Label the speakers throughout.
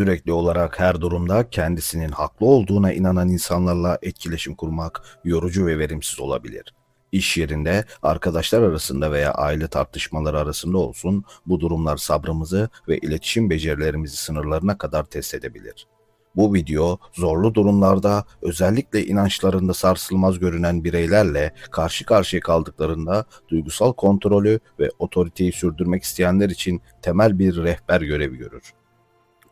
Speaker 1: Sürekli olarak her durumda kendisinin haklı olduğuna inanan insanlarla etkileşim kurmak yorucu ve verimsiz olabilir. İş yerinde, arkadaşlar arasında veya aile tartışmaları arasında olsun bu durumlar sabrımızı ve iletişim becerilerimizi sınırlarına kadar test edebilir. Bu video zorlu durumlarda özellikle inançlarında sarsılmaz görünen bireylerle karşı karşıya kaldıklarında duygusal kontrolü ve otoriteyi sürdürmek isteyenler için temel bir rehber görevi görür.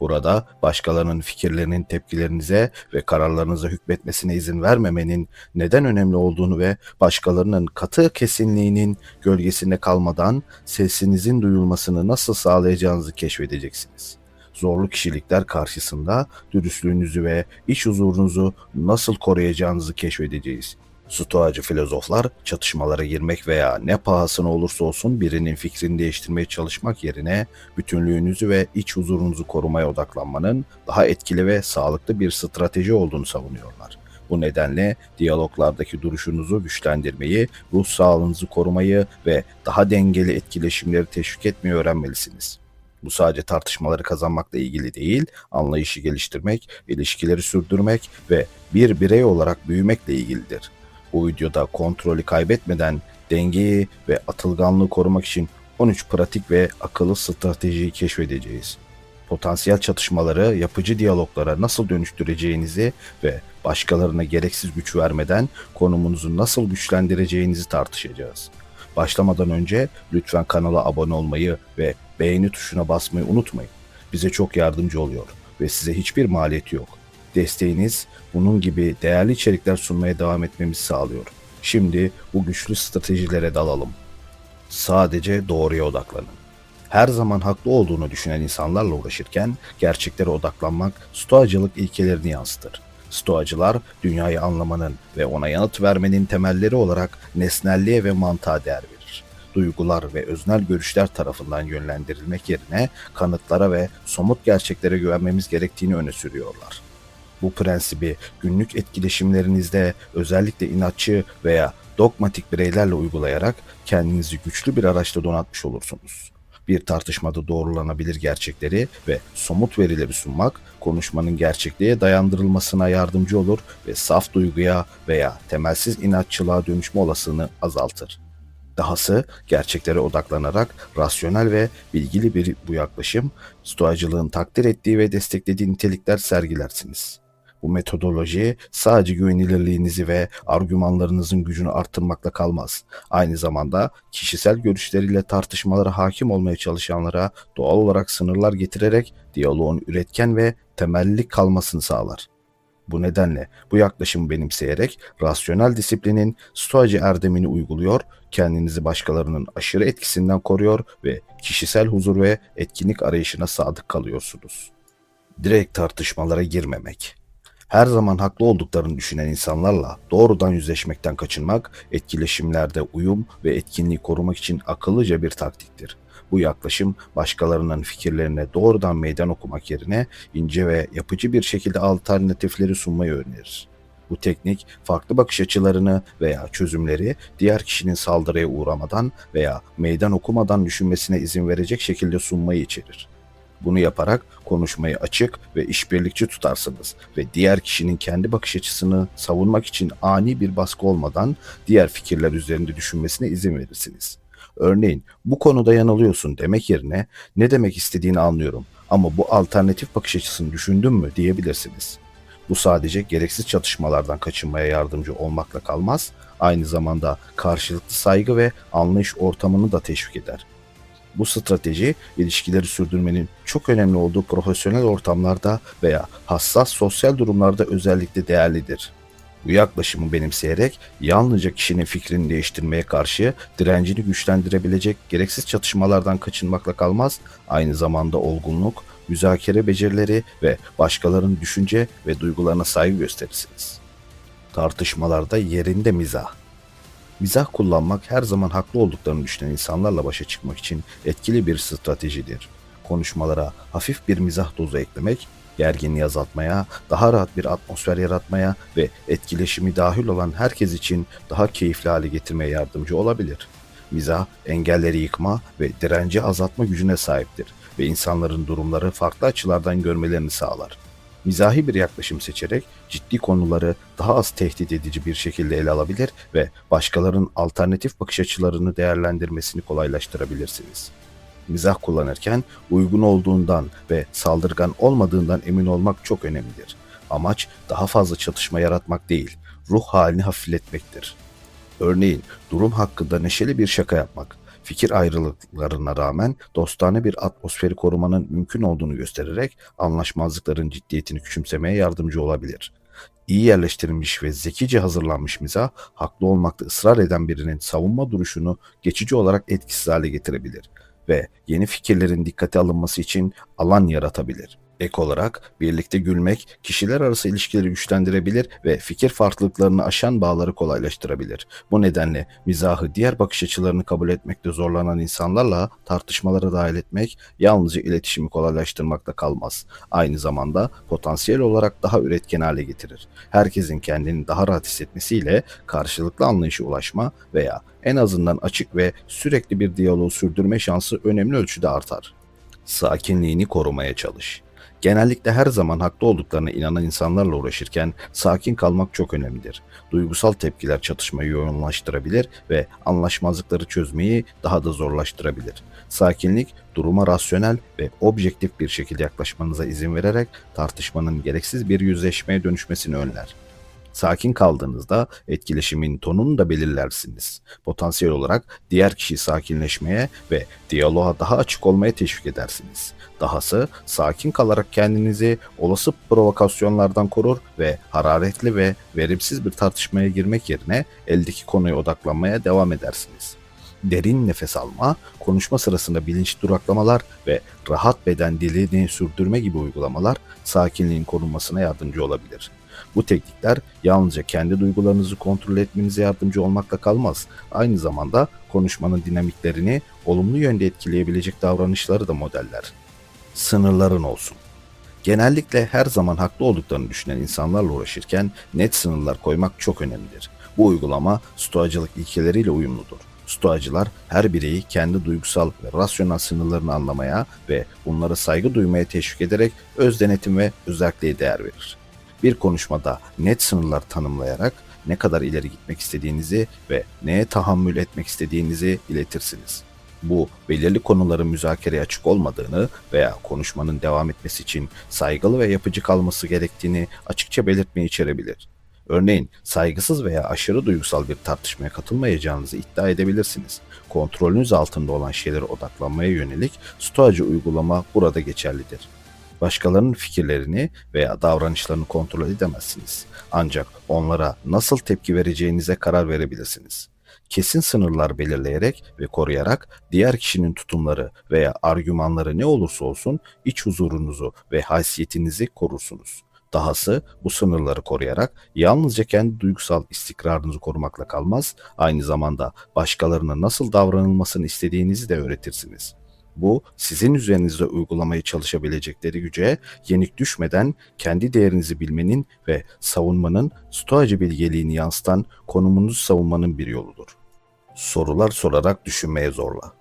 Speaker 1: Burada başkalarının fikirlerinin tepkilerinize ve kararlarınıza hükmetmesine izin vermemenin neden önemli olduğunu ve başkalarının katı kesinliğinin gölgesinde kalmadan sesinizin duyulmasını nasıl sağlayacağınızı keşfedeceksiniz. Zorlu kişilikler karşısında dürüstlüğünüzü ve iç huzurunuzu nasıl koruyacağınızı keşfedeceğiz. Stoacı filozoflar çatışmalara girmek veya ne pahasına olursa olsun birinin fikrini değiştirmeye çalışmak yerine bütünlüğünüzü ve iç huzurunuzu korumaya odaklanmanın daha etkili ve sağlıklı bir strateji olduğunu savunuyorlar. Bu nedenle diyaloglardaki duruşunuzu güçlendirmeyi, ruh sağlığınızı korumayı ve daha dengeli etkileşimleri teşvik etmeyi öğrenmelisiniz. Bu sadece tartışmaları kazanmakla ilgili değil, anlayışı geliştirmek, ilişkileri sürdürmek ve bir birey olarak büyümekle ilgilidir. Bu videoda kontrolü kaybetmeden dengeyi ve atılganlığı korumak için 13 pratik ve akıllı stratejiyi keşfedeceğiz. Potansiyel çatışmaları yapıcı diyaloglara nasıl dönüştüreceğinizi ve başkalarına gereksiz güç vermeden konumunuzu nasıl güçlendireceğinizi tartışacağız. Başlamadan önce lütfen kanala abone olmayı ve beğeni tuşuna basmayı unutmayın. Bize çok yardımcı oluyor ve size hiçbir maliyeti yok. Desteğiniz bunun gibi değerli içerikler sunmaya devam etmemizi sağlıyor. Şimdi bu güçlü stratejilere dalalım. Sadece doğruya odaklanın. Her zaman haklı olduğunu düşünen insanlarla uğraşırken gerçeklere odaklanmak stoacılık ilkelerini yansıtır. Stoacılar dünyayı anlamanın ve ona yanıt vermenin temelleri olarak nesnelliğe ve mantığa değer verir. Duygular ve öznel görüşler tarafından yönlendirilmek yerine kanıtlara ve somut gerçeklere güvenmemiz gerektiğini öne sürüyorlar. Bu prensibi günlük etkileşimlerinizde özellikle inatçı veya dogmatik bireylerle uygulayarak kendinizi güçlü bir araçta donatmış olursunuz. Bir tartışmada doğrulanabilir gerçekleri ve somut verileri sunmak, konuşmanın gerçekliğe dayandırılmasına yardımcı olur ve saf duyguya veya temelsiz inatçılığa dönüşme olasılığını azaltır. Dahası gerçeklere odaklanarak rasyonel ve bilgili bir bu yaklaşım, stoacılığın takdir ettiği ve desteklediği nitelikler sergilersiniz. Bu metodoloji sadece güvenilirliğinizi ve argümanlarınızın gücünü arttırmakla kalmaz. Aynı zamanda kişisel görüşleriyle tartışmalara hakim olmaya çalışanlara doğal olarak sınırlar getirerek diyaloğun üretken ve temelli kalmasını sağlar. Bu nedenle bu yaklaşımı benimseyerek rasyonel disiplinin stoacı erdemini uyguluyor, kendinizi başkalarının aşırı etkisinden koruyor ve kişisel huzur ve etkinlik arayışına sadık kalıyorsunuz. Direkt tartışmalara girmemek her zaman haklı olduklarını düşünen insanlarla doğrudan yüzleşmekten kaçınmak, etkileşimlerde uyum ve etkinliği korumak için akıllıca bir taktiktir. Bu yaklaşım başkalarının fikirlerine doğrudan meydan okumak yerine ince ve yapıcı bir şekilde alternatifleri sunmayı önerir. Bu teknik farklı bakış açılarını veya çözümleri diğer kişinin saldırıya uğramadan veya meydan okumadan düşünmesine izin verecek şekilde sunmayı içerir. Bunu yaparak konuşmayı açık ve işbirlikçi tutarsınız ve diğer kişinin kendi bakış açısını savunmak için ani bir baskı olmadan diğer fikirler üzerinde düşünmesine izin verirsiniz. Örneğin bu konuda yanılıyorsun demek yerine ne demek istediğini anlıyorum ama bu alternatif bakış açısını düşündün mü diyebilirsiniz. Bu sadece gereksiz çatışmalardan kaçınmaya yardımcı olmakla kalmaz, aynı zamanda karşılıklı saygı ve anlayış ortamını da teşvik eder. Bu strateji ilişkileri sürdürmenin çok önemli olduğu profesyonel ortamlarda veya hassas sosyal durumlarda özellikle değerlidir. Bu yaklaşımı benimseyerek yalnızca kişinin fikrini değiştirmeye karşı direncini güçlendirebilecek gereksiz çatışmalardan kaçınmakla kalmaz, aynı zamanda olgunluk, müzakere becerileri ve başkalarının düşünce ve duygularına saygı gösterirsiniz. Tartışmalarda yerinde mizah Mizah kullanmak her zaman haklı olduklarını düşünen insanlarla başa çıkmak için etkili bir stratejidir. Konuşmalara hafif bir mizah dozu eklemek, gerginliği azaltmaya, daha rahat bir atmosfer yaratmaya ve etkileşimi dahil olan herkes için daha keyifli hale getirmeye yardımcı olabilir. Mizah engelleri yıkma ve direnci azaltma gücüne sahiptir ve insanların durumları farklı açılardan görmelerini sağlar. Mizahi bir yaklaşım seçerek ciddi konuları daha az tehdit edici bir şekilde ele alabilir ve başkalarının alternatif bakış açılarını değerlendirmesini kolaylaştırabilirsiniz. Mizah kullanırken uygun olduğundan ve saldırgan olmadığından emin olmak çok önemlidir. Amaç daha fazla çatışma yaratmak değil, ruh halini hafifletmektir. Örneğin durum hakkında neşeli bir şaka yapmak, fikir ayrılıklarına rağmen dostane bir atmosferi korumanın mümkün olduğunu göstererek anlaşmazlıkların ciddiyetini küçümsemeye yardımcı olabilir. İyi yerleştirilmiş ve zekice hazırlanmış mizah, haklı olmakta ısrar eden birinin savunma duruşunu geçici olarak etkisiz hale getirebilir ve yeni fikirlerin dikkate alınması için alan yaratabilir. Ek olarak birlikte gülmek kişiler arası ilişkileri güçlendirebilir ve fikir farklılıklarını aşan bağları kolaylaştırabilir. Bu nedenle mizahı diğer bakış açılarını kabul etmekte zorlanan insanlarla tartışmalara dahil etmek yalnızca iletişimi kolaylaştırmakta kalmaz. Aynı zamanda potansiyel olarak daha üretken hale getirir. Herkesin kendini daha rahat hissetmesiyle karşılıklı anlayışa ulaşma veya en azından açık ve sürekli bir diyaloğu sürdürme şansı önemli ölçüde artar. Sakinliğini korumaya çalış. Genellikle her zaman haklı olduklarına inanan insanlarla uğraşırken sakin kalmak çok önemlidir. Duygusal tepkiler çatışmayı yoğunlaştırabilir ve anlaşmazlıkları çözmeyi daha da zorlaştırabilir. Sakinlik, duruma rasyonel ve objektif bir şekilde yaklaşmanıza izin vererek tartışmanın gereksiz bir yüzleşmeye dönüşmesini önler. Sakin kaldığınızda etkileşimin tonunu da belirlersiniz. Potansiyel olarak diğer kişiyi sakinleşmeye ve diyaloğa daha açık olmaya teşvik edersiniz. Dahası sakin kalarak kendinizi olası provokasyonlardan korur ve hararetli ve verimsiz bir tartışmaya girmek yerine eldeki konuya odaklanmaya devam edersiniz. Derin nefes alma, konuşma sırasında bilinç duraklamalar ve rahat beden dilini sürdürme gibi uygulamalar sakinliğin korunmasına yardımcı olabilir. Bu teknikler yalnızca kendi duygularınızı kontrol etmenize yardımcı olmakla kalmaz. Aynı zamanda konuşmanın dinamiklerini olumlu yönde etkileyebilecek davranışları da modeller. Sınırların olsun. Genellikle her zaman haklı olduklarını düşünen insanlarla uğraşırken net sınırlar koymak çok önemlidir. Bu uygulama stoacılık ilkeleriyle uyumludur. Stoacılar her bireyi kendi duygusal ve rasyonel sınırlarını anlamaya ve bunlara saygı duymaya teşvik ederek öz denetim ve özelliğe değer verir. Bir konuşmada net sınırlar tanımlayarak ne kadar ileri gitmek istediğinizi ve neye tahammül etmek istediğinizi iletirsiniz. Bu belirli konuların müzakereye açık olmadığını veya konuşmanın devam etmesi için saygılı ve yapıcı kalması gerektiğini açıkça belirtmeyi içerebilir. Örneğin saygısız veya aşırı duygusal bir tartışmaya katılmayacağınızı iddia edebilirsiniz. Kontrolünüz altında olan şeylere odaklanmaya yönelik stoacı uygulama burada geçerlidir. Başkalarının fikirlerini veya davranışlarını kontrol edemezsiniz. Ancak onlara nasıl tepki vereceğinize karar verebilirsiniz. Kesin sınırlar belirleyerek ve koruyarak diğer kişinin tutumları veya argümanları ne olursa olsun iç huzurunuzu ve haysiyetinizi korursunuz. Dahası bu sınırları koruyarak yalnızca kendi duygusal istikrarınızı korumakla kalmaz, aynı zamanda başkalarına nasıl davranılmasını istediğinizi de öğretirsiniz. Bu sizin üzerinizde uygulamaya çalışabilecekleri güce yenik düşmeden kendi değerinizi bilmenin ve savunmanın stoacı bilgeliğini yansıtan konumunuzu savunmanın bir yoludur. Sorular sorarak düşünmeye zorla.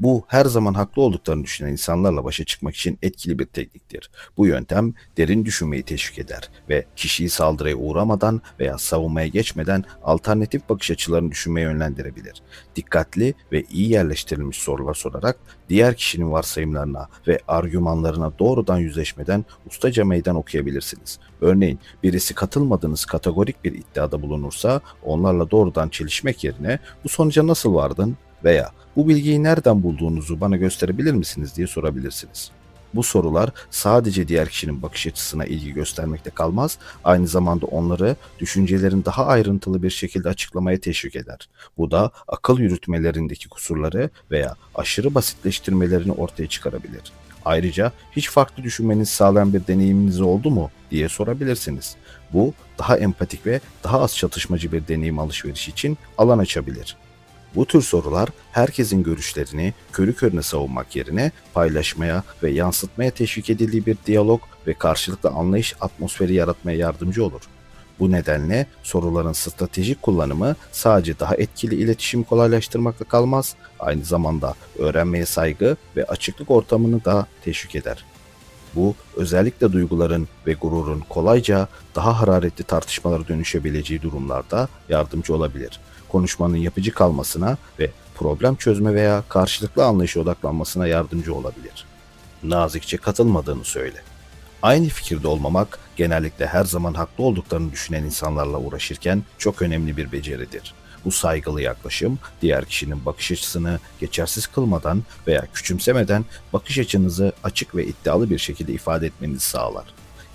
Speaker 1: Bu her zaman haklı olduklarını düşünen insanlarla başa çıkmak için etkili bir tekniktir. Bu yöntem derin düşünmeyi teşvik eder ve kişiyi saldırıya uğramadan veya savunmaya geçmeden alternatif bakış açılarını düşünmeye yönlendirebilir. Dikkatli ve iyi yerleştirilmiş sorular sorarak diğer kişinin varsayımlarına ve argümanlarına doğrudan yüzleşmeden ustaca meydan okuyabilirsiniz. Örneğin birisi katılmadığınız kategorik bir iddiada bulunursa onlarla doğrudan çelişmek yerine bu sonuca nasıl vardın veya bu bilgiyi nereden bulduğunuzu bana gösterebilir misiniz diye sorabilirsiniz. Bu sorular sadece diğer kişinin bakış açısına ilgi göstermekte kalmaz, aynı zamanda onları düşüncelerin daha ayrıntılı bir şekilde açıklamaya teşvik eder. Bu da akıl yürütmelerindeki kusurları veya aşırı basitleştirmelerini ortaya çıkarabilir. Ayrıca hiç farklı düşünmenizi sağlayan bir deneyiminiz oldu mu diye sorabilirsiniz. Bu daha empatik ve daha az çatışmacı bir deneyim alışverişi için alan açabilir. Bu tür sorular herkesin görüşlerini körü körüne savunmak yerine paylaşmaya ve yansıtmaya teşvik edildiği bir diyalog ve karşılıklı anlayış atmosferi yaratmaya yardımcı olur. Bu nedenle soruların stratejik kullanımı sadece daha etkili iletişim kolaylaştırmakla kalmaz, aynı zamanda öğrenmeye saygı ve açıklık ortamını da teşvik eder. Bu özellikle duyguların ve gururun kolayca daha hararetli tartışmalara dönüşebileceği durumlarda yardımcı olabilir. Konuşmanın yapıcı kalmasına ve problem çözme veya karşılıklı anlayışa odaklanmasına yardımcı olabilir. Nazikçe katılmadığını söyle. Aynı fikirde olmamak genellikle her zaman haklı olduklarını düşünen insanlarla uğraşırken çok önemli bir beceridir. Bu saygılı yaklaşım diğer kişinin bakış açısını geçersiz kılmadan veya küçümsemeden bakış açınızı açık ve iddialı bir şekilde ifade etmenizi sağlar.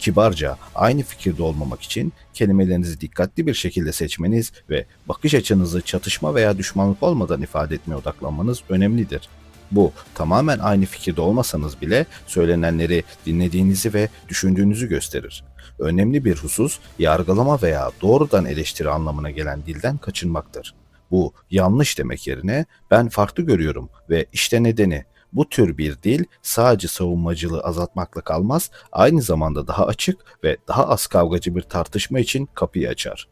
Speaker 1: Kibarca aynı fikirde olmamak için kelimelerinizi dikkatli bir şekilde seçmeniz ve bakış açınızı çatışma veya düşmanlık olmadan ifade etmeye odaklanmanız önemlidir. Bu tamamen aynı fikirde olmasanız bile söylenenleri dinlediğinizi ve düşündüğünüzü gösterir. Önemli bir husus yargılama veya doğrudan eleştiri anlamına gelen dilden kaçınmaktır. Bu yanlış demek yerine ben farklı görüyorum ve işte nedeni bu tür bir dil sadece savunmacılığı azaltmakla kalmaz, aynı zamanda daha açık ve daha az kavgacı bir tartışma için kapıyı açar.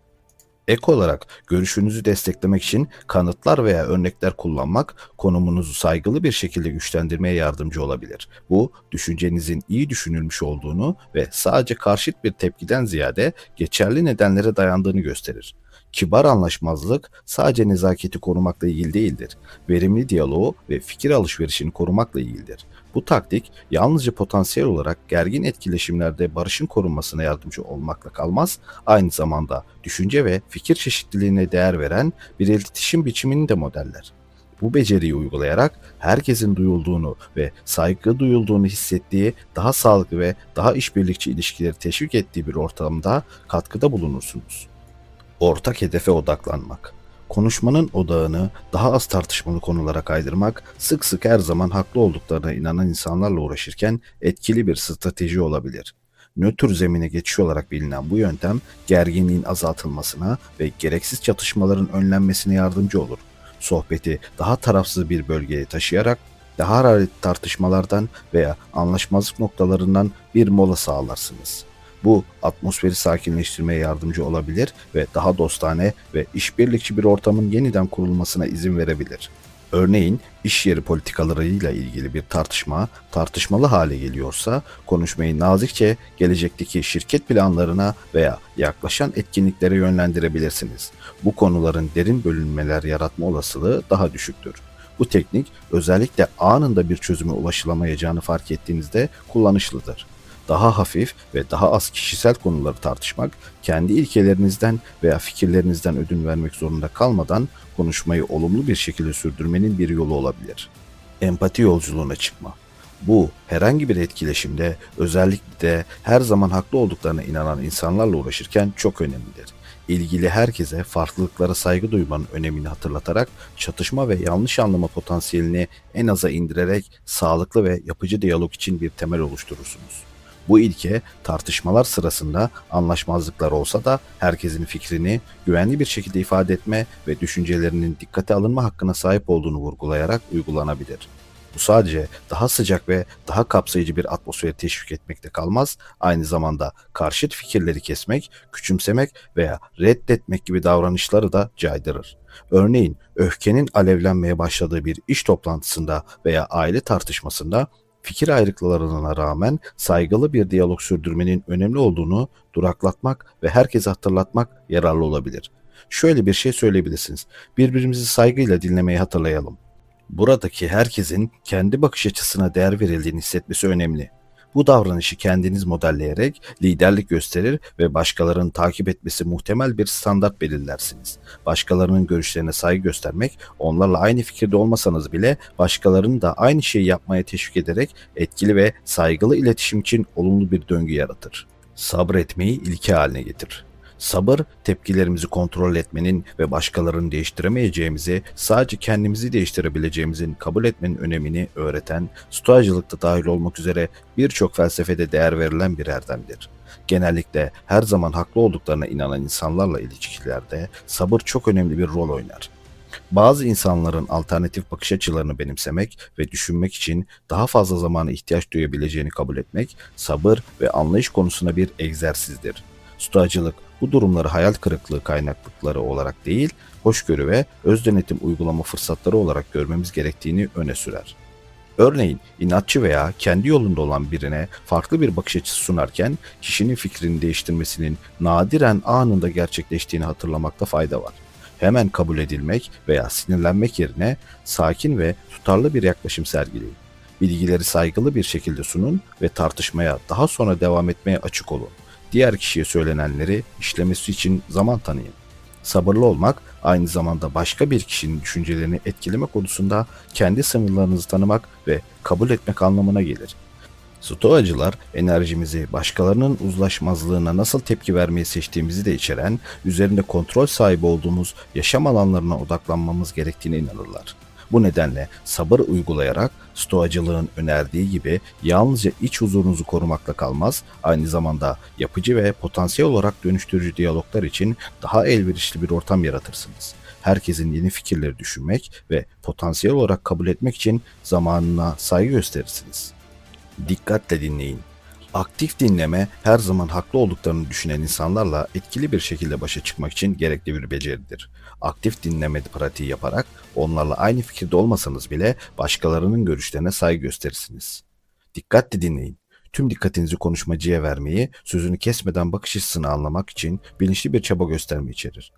Speaker 1: Ek olarak görüşünüzü desteklemek için kanıtlar veya örnekler kullanmak konumunuzu saygılı bir şekilde güçlendirmeye yardımcı olabilir. Bu düşüncenizin iyi düşünülmüş olduğunu ve sadece karşıt bir tepkiden ziyade geçerli nedenlere dayandığını gösterir. Kibar anlaşmazlık sadece nezaketi korumakla ilgili değildir. Verimli diyaloğu ve fikir alışverişini korumakla ilgilidir. Bu taktik yalnızca potansiyel olarak gergin etkileşimlerde barışın korunmasına yardımcı olmakla kalmaz, aynı zamanda düşünce ve fikir çeşitliliğine değer veren bir iletişim biçimini de modeller. Bu beceriyi uygulayarak herkesin duyulduğunu ve saygı duyulduğunu hissettiği daha sağlıklı ve daha işbirlikçi ilişkileri teşvik ettiği bir ortamda katkıda bulunursunuz. Ortak hedefe odaklanmak. Konuşmanın odağını daha az tartışmalı konulara kaydırmak, sık sık her zaman haklı olduklarına inanan insanlarla uğraşırken etkili bir strateji olabilir. Nötr zemine geçiş olarak bilinen bu yöntem gerginliğin azaltılmasına ve gereksiz çatışmaların önlenmesine yardımcı olur. Sohbeti daha tarafsız bir bölgeye taşıyarak daha hararetli tartışmalardan veya anlaşmazlık noktalarından bir mola sağlarsınız. Bu atmosferi sakinleştirmeye yardımcı olabilir ve daha dostane ve işbirlikçi bir ortamın yeniden kurulmasına izin verebilir. Örneğin iş yeri politikalarıyla ilgili bir tartışma tartışmalı hale geliyorsa konuşmayı nazikçe gelecekteki şirket planlarına veya yaklaşan etkinliklere yönlendirebilirsiniz. Bu konuların derin bölünmeler yaratma olasılığı daha düşüktür. Bu teknik özellikle anında bir çözüme ulaşılamayacağını fark ettiğinizde kullanışlıdır daha hafif ve daha az kişisel konuları tartışmak, kendi ilkelerinizden veya fikirlerinizden ödün vermek zorunda kalmadan konuşmayı olumlu bir şekilde sürdürmenin bir yolu olabilir. Empati yolculuğuna çıkma. Bu herhangi bir etkileşimde özellikle de her zaman haklı olduklarına inanan insanlarla uğraşırken çok önemlidir. İlgili herkese farklılıklara saygı duymanın önemini hatırlatarak çatışma ve yanlış anlama potansiyelini en aza indirerek sağlıklı ve yapıcı diyalog için bir temel oluşturursunuz. Bu ilke tartışmalar sırasında anlaşmazlıklar olsa da herkesin fikrini güvenli bir şekilde ifade etme ve düşüncelerinin dikkate alınma hakkına sahip olduğunu vurgulayarak uygulanabilir. Bu sadece daha sıcak ve daha kapsayıcı bir atmosferi teşvik etmekte kalmaz, aynı zamanda karşıt fikirleri kesmek, küçümsemek veya reddetmek gibi davranışları da caydırır. Örneğin öfkenin alevlenmeye başladığı bir iş toplantısında veya aile tartışmasında fikir ayrılıklarına rağmen saygılı bir diyalog sürdürmenin önemli olduğunu duraklatmak ve herkese hatırlatmak yararlı olabilir. Şöyle bir şey söyleyebilirsiniz. Birbirimizi saygıyla dinlemeyi hatırlayalım. Buradaki herkesin kendi bakış açısına değer verildiğini hissetmesi önemli. Bu davranışı kendiniz modelleyerek liderlik gösterir ve başkalarının takip etmesi muhtemel bir standart belirlersiniz. Başkalarının görüşlerine saygı göstermek, onlarla aynı fikirde olmasanız bile başkalarını da aynı şeyi yapmaya teşvik ederek etkili ve saygılı iletişim için olumlu bir döngü yaratır. Sabretmeyi ilke haline getir. Sabır, tepkilerimizi kontrol etmenin ve başkalarını değiştiremeyeceğimizi, sadece kendimizi değiştirebileceğimizin kabul etmenin önemini öğreten, stoacılıkta dahil olmak üzere birçok felsefede değer verilen bir erdemdir. Genellikle her zaman haklı olduklarına inanan insanlarla ilişkilerde sabır çok önemli bir rol oynar. Bazı insanların alternatif bakış açılarını benimsemek ve düşünmek için daha fazla zamana ihtiyaç duyabileceğini kabul etmek, sabır ve anlayış konusunda bir egzersizdir Stoacılık bu durumları hayal kırıklığı kaynaklıkları olarak değil, hoşgörü ve öz denetim uygulama fırsatları olarak görmemiz gerektiğini öne sürer. Örneğin inatçı veya kendi yolunda olan birine farklı bir bakış açısı sunarken kişinin fikrini değiştirmesinin nadiren anında gerçekleştiğini hatırlamakta fayda var. Hemen kabul edilmek veya sinirlenmek yerine sakin ve tutarlı bir yaklaşım sergileyin. Bilgileri saygılı bir şekilde sunun ve tartışmaya daha sonra devam etmeye açık olun. Diğer kişiye söylenenleri işlemesi için zaman tanıyın. Sabırlı olmak aynı zamanda başka bir kişinin düşüncelerini etkileme konusunda kendi sınırlarınızı tanımak ve kabul etmek anlamına gelir. Stoacılar enerjimizi başkalarının uzlaşmazlığına nasıl tepki vermeyi seçtiğimizi de içeren, üzerinde kontrol sahibi olduğumuz yaşam alanlarına odaklanmamız gerektiğine inanırlar. Bu nedenle sabır uygulayarak stoacılığın önerdiği gibi yalnızca iç huzurunuzu korumakla kalmaz, aynı zamanda yapıcı ve potansiyel olarak dönüştürücü diyaloglar için daha elverişli bir ortam yaratırsınız. Herkesin yeni fikirleri düşünmek ve potansiyel olarak kabul etmek için zamanına saygı gösterirsiniz. Dikkatle dinleyin. Aktif dinleme her zaman haklı olduklarını düşünen insanlarla etkili bir şekilde başa çıkmak için gerekli bir beceridir. Aktif dinleme pratiği yaparak onlarla aynı fikirde olmasanız bile başkalarının görüşlerine saygı gösterirsiniz. Dikkatle dinleyin. Tüm dikkatinizi konuşmacıya vermeyi, sözünü kesmeden bakış açısını anlamak için bilinçli bir çaba gösterme içerir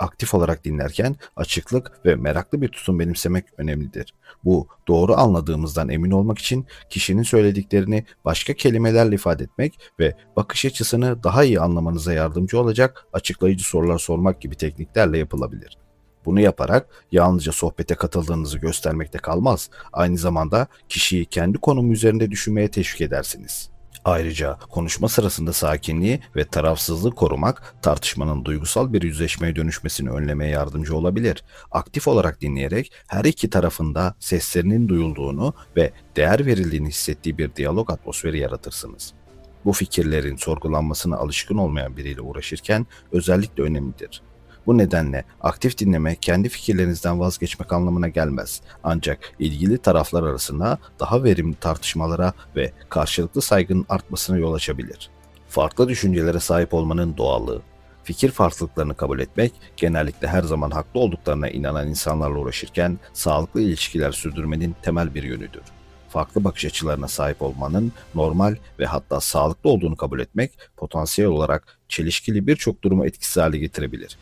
Speaker 1: aktif olarak dinlerken açıklık ve meraklı bir tutum benimsemek önemlidir. Bu doğru anladığımızdan emin olmak için kişinin söylediklerini başka kelimelerle ifade etmek ve bakış açısını daha iyi anlamanıza yardımcı olacak açıklayıcı sorular sormak gibi tekniklerle yapılabilir. Bunu yaparak yalnızca sohbete katıldığınızı göstermekte kalmaz, aynı zamanda kişiyi kendi konumu üzerinde düşünmeye teşvik edersiniz. Ayrıca konuşma sırasında sakinliği ve tarafsızlığı korumak tartışmanın duygusal bir yüzleşmeye dönüşmesini önlemeye yardımcı olabilir. Aktif olarak dinleyerek her iki tarafında seslerinin duyulduğunu ve değer verildiğini hissettiği bir diyalog atmosferi yaratırsınız. Bu fikirlerin sorgulanmasına alışkın olmayan biriyle uğraşırken özellikle önemlidir. Bu nedenle aktif dinleme kendi fikirlerinizden vazgeçmek anlamına gelmez. Ancak ilgili taraflar arasında daha verimli tartışmalara ve karşılıklı saygının artmasına yol açabilir. Farklı düşüncelere sahip olmanın doğallığı Fikir farklılıklarını kabul etmek, genellikle her zaman haklı olduklarına inanan insanlarla uğraşırken sağlıklı ilişkiler sürdürmenin temel bir yönüdür. Farklı bakış açılarına sahip olmanın normal ve hatta sağlıklı olduğunu kabul etmek, potansiyel olarak çelişkili birçok durumu etkisiz hale getirebilir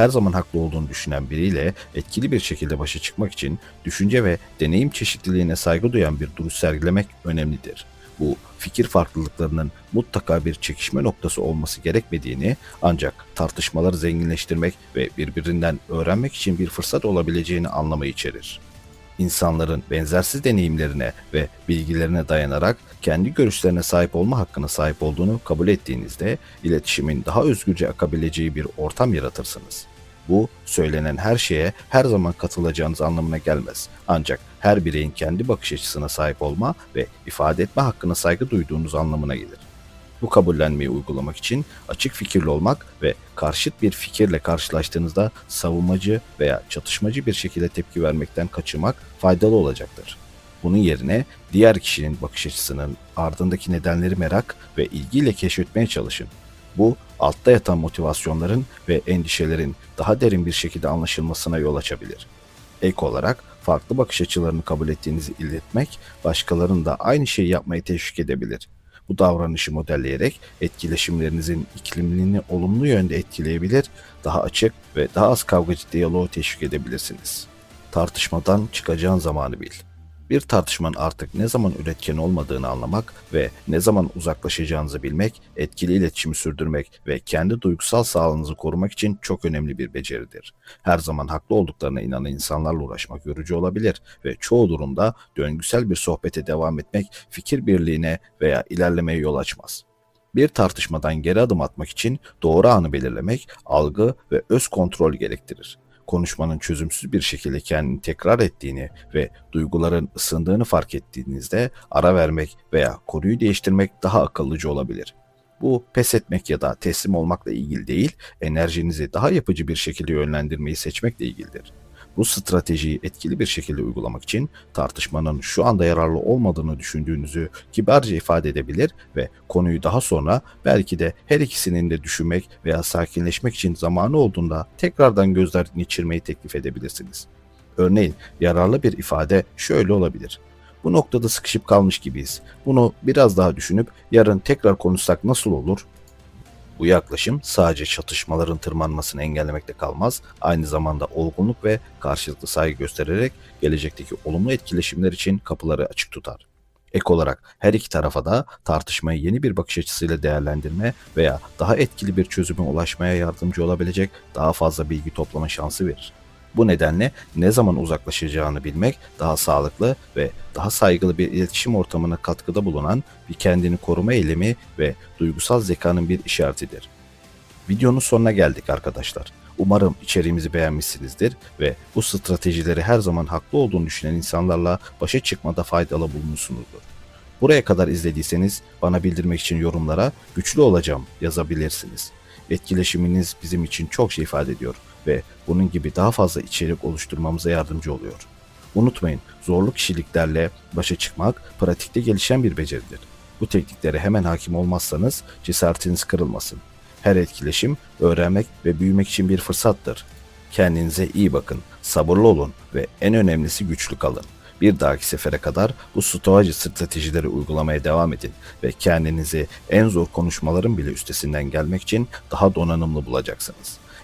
Speaker 1: her zaman haklı olduğunu düşünen biriyle etkili bir şekilde başa çıkmak için düşünce ve deneyim çeşitliliğine saygı duyan bir duruş sergilemek önemlidir. Bu fikir farklılıklarının mutlaka bir çekişme noktası olması gerekmediğini ancak tartışmaları zenginleştirmek ve birbirinden öğrenmek için bir fırsat olabileceğini anlamayı içerir insanların benzersiz deneyimlerine ve bilgilerine dayanarak kendi görüşlerine sahip olma hakkına sahip olduğunu kabul ettiğinizde iletişimin daha özgürce akabileceği bir ortam yaratırsınız. Bu söylenen her şeye her zaman katılacağınız anlamına gelmez. Ancak her bireyin kendi bakış açısına sahip olma ve ifade etme hakkına saygı duyduğunuz anlamına gelir. Bu kabullenmeyi uygulamak için açık fikirli olmak ve karşıt bir fikirle karşılaştığınızda savunmacı veya çatışmacı bir şekilde tepki vermekten kaçınmak faydalı olacaktır. Bunun yerine diğer kişinin bakış açısının ardındaki nedenleri merak ve ilgiyle keşfetmeye çalışın. Bu altta yatan motivasyonların ve endişelerin daha derin bir şekilde anlaşılmasına yol açabilir. Ek olarak farklı bakış açılarını kabul ettiğinizi iletmek başkalarını da aynı şeyi yapmaya teşvik edebilir. Bu davranışı modelleyerek etkileşimlerinizin iklimini olumlu yönde etkileyebilir, daha açık ve daha az kavgacı diyaloğu teşvik edebilirsiniz. Tartışmadan çıkacağın zamanı bil bir tartışmanın artık ne zaman üretken olmadığını anlamak ve ne zaman uzaklaşacağınızı bilmek, etkili iletişimi sürdürmek ve kendi duygusal sağlığınızı korumak için çok önemli bir beceridir. Her zaman haklı olduklarına inanan insanlarla uğraşmak yorucu olabilir ve çoğu durumda döngüsel bir sohbete devam etmek fikir birliğine veya ilerlemeye yol açmaz. Bir tartışmadan geri adım atmak için doğru anı belirlemek, algı ve öz kontrol gerektirir konuşmanın çözümsüz bir şekilde kendini tekrar ettiğini ve duyguların ısındığını fark ettiğinizde ara vermek veya konuyu değiştirmek daha akıllıcı olabilir. Bu pes etmek ya da teslim olmakla ilgili değil, enerjinizi daha yapıcı bir şekilde yönlendirmeyi seçmekle ilgilidir. Bu stratejiyi etkili bir şekilde uygulamak için tartışmanın şu anda yararlı olmadığını düşündüğünüzü kibarca ifade edebilir ve konuyu daha sonra belki de her ikisinin de düşünmek veya sakinleşmek için zamanı olduğunda tekrardan gözden geçirmeyi teklif edebilirsiniz. Örneğin yararlı bir ifade şöyle olabilir. Bu noktada sıkışıp kalmış gibiyiz. Bunu biraz daha düşünüp yarın tekrar konuşsak nasıl olur? Bu yaklaşım sadece çatışmaların tırmanmasını engellemekte kalmaz, aynı zamanda olgunluk ve karşılıklı saygı göstererek gelecekteki olumlu etkileşimler için kapıları açık tutar. Ek olarak her iki tarafa da tartışmayı yeni bir bakış açısıyla değerlendirme veya daha etkili bir çözüme ulaşmaya yardımcı olabilecek daha fazla bilgi toplama şansı verir. Bu nedenle ne zaman uzaklaşacağını bilmek daha sağlıklı ve daha saygılı bir iletişim ortamına katkıda bulunan bir kendini koruma eylemi ve duygusal zekanın bir işaretidir. Videonun sonuna geldik arkadaşlar. Umarım içeriğimizi beğenmişsinizdir ve bu stratejileri her zaman haklı olduğunu düşünen insanlarla başa çıkmada faydalı bulmuşsunuzdur. Buraya kadar izlediyseniz bana bildirmek için yorumlara güçlü olacağım yazabilirsiniz. Etkileşiminiz bizim için çok şey ifade ediyor ve bunun gibi daha fazla içerik oluşturmamıza yardımcı oluyor. Unutmayın, zorlu kişiliklerle başa çıkmak pratikte gelişen bir beceridir. Bu tekniklere hemen hakim olmazsanız cesaretiniz kırılmasın. Her etkileşim öğrenmek ve büyümek için bir fırsattır. Kendinize iyi bakın, sabırlı olun ve en önemlisi güçlü kalın. Bir dahaki sefere kadar bu stoacı stratejileri uygulamaya devam edin ve kendinizi en zor konuşmaların bile üstesinden gelmek için daha donanımlı bulacaksınız.